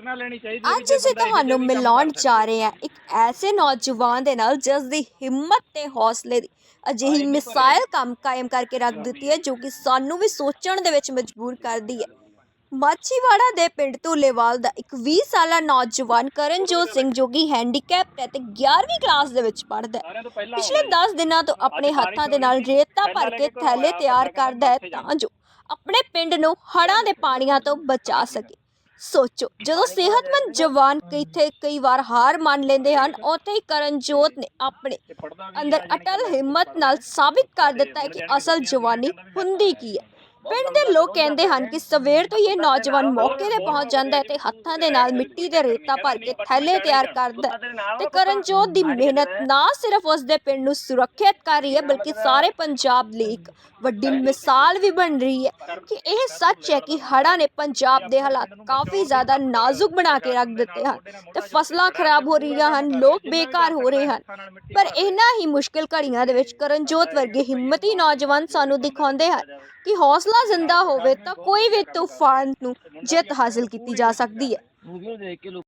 ਪ੍ਰੇਰਣਾ ਲੈਣੀ ਚਾਹੀਦੀ ਹੈ ਅੱਜ ਅਸੀਂ ਤੁਹਾਨੂੰ ਮਿਲਾਉਣ ਜਾ ਰਹੇ ਹਾਂ ਇੱਕ ਐਸੇ ਨੌਜਵਾਨ ਦੇ ਨਾਲ ਜਿਸ ਦੀ ਹਿੰਮਤ ਤੇ ਹੌਸਲੇ ਦੀ ਅਜਿਹੀ ਮਿਸਾਈਲ ਕੰਮ ਕਾਇਮ ਕਰਕੇ ਰੱਖ ਦਿੱਤੀ ਹੈ ਜੋ। ਕਿ ਸਾਨੂੰ ਵੀ ਸੋਚਣ ਦੇ ਵਿੱਚ ਮਜਬੂਰ ਕਰਦੀ ਹੈ। ਮਾਛੀਵਾੜਾ ਦੇ ਪਿੰਡ ਧੂਲੇਵਾਲ ਦਾ ਇੱਕ 20 ਸਾਲਾ ਨੌਜਵਾਨ ਕਰਨਜੋਤ ਸਿੰਘ ਜੋ ਕਿ ਹੈਂਡੀਕੈਪਟ ਹੈ ਤੇ 11ਵੀਂ ਕਲਾਸ ਦੇ ਵਿੱਚ ਪੜ੍ਹਦਾ ਹੈ। ਪਿਛਲੇ 10 ਦਿਨਾਂ ਤੋਂ ਆਪਣੇ ਹੱਥਾਂ ਦੇ ਨਾਲ ਰੇਤਾ ਭਰ ਕੇ ਥੈਲੇ ਤਿਆਰ ਕਰਦਾ ਹੈ ਤਾਂ ਜੋ ਆਪਣੇ ਪਿੰਡ ਨੂੰ ਹੜ੍ਹਾਂ ਦੇ ਪਾਣੀਆਂ ਤੋਂ ਬਚਾ ਸਕੇ। ਸੋਚੋ। ਜਦੋਂ ਸਿਹਤਮੰਦ ਜਵਾਨ ਕਿਥੇ ਕਈ ਵਾਰ ਹਾਰ ਮੰਨ ਲੈਂਦੇ ਹਨ ਉੱਥੇ ਹੀ ਕਰਨਜੋਤ ਨੇ ਆਪਣੇ ਅੰਦਰ ਅਟਲ ਹਿੰਮਤ ਨਾਲ ਸਾਬਿਤ ਕਰ ਦਿੱਤਾ ਹੈ ਕਿ ਅਸਲ ਜਵਾਨੀ ਹੁੰਦੀ ਕੀ ਹੈ। ਪਿੰਡ ਦੇ ਲੋਕ ਕਹਿੰਦੇ ਹਨ ਕਿ ਸਵੇਰ ਤੋਂ ਹੀ ਇਹ ਨੌਜਵਾਨ ਮੌਕੇ ਤੇ ਪਹੁੰਚ ਜਾਂਦਾ ਹੈ ਤੇ ਹੱਥਾਂ ਦੇ ਨਾਲ ਮਿੱਟੀ ਦੇ ਰੇਤਾ ਭਰ ਕੇ ਥੈਲੇ ਤਿਆਰ ਕਰਦਾ ਹੈ ਤੇ ਕਰਨਜੋਤ ਦੀ ਮਿਹਨਤ ਨਾ ਸਿਰਫ ਉਸ ਦੇ ਪਿੰਡ ਨੂੰ ਸੁਰੱਖਿਅਤ ਕਰ ਰਹੀ ਹੈ, ਬਲਕਿ ਸਾਰੇ ਪੰਜਾਬ ਲਈ ਇੱਕ ਵੱਡੀ ਮਿਸਾਲ ਵੀ ਬਣ ਰਹੀ ਹੈ ਕਿ ਇਹ ਸੱਚ ਹੈ ਕਿ ਹੜ੍ਹਾਂ ਨੇ ਪੰਜਾਬ ਦੇ ਹਾਲਾਤ ਕਾਫੀ ਜ਼ਿਆਦਾ ਨਾਜ਼ੁਕ ਬਣਾ ਕੇ ਰੱਖ ਦਿੱਤੇ ਹਨ ਤੇ ਫਸਲਾਂ ਖਰਾਬ ਹੋ ਰਹੀਆਂ ਹਨ, ਲੋਕ ਬੇਕਾਰ ਹੋ ਰਹੇ ਹਨ। ਪਰ ਇਹਨਾਂ ਹੀ ਮੁਸ਼ਕਿਲ ਘੜੀਆਂ ਦੇ ਵਿੱਚ ਕਰਨਜੋਤ ਵਰਗੇ ਹਿੰਮਤੀ ਨੌਜਵਾਨ ਸਾਨੂੰ ਦਿਖਾਉਂਦੇ ਹਨ ਕਿ ਹੌਸਲਾ ਜ਼ਿੰਦਾ ਹੋਵੇ ਤਾਂ ਕੋਈ ਵੀ ਤੂਫਾਨ ਨੂੰ ਜਿੱਤ ਹਾਸਲ ਕੀਤੀ ਜਾ ਸਕਦੀ ਹੈ।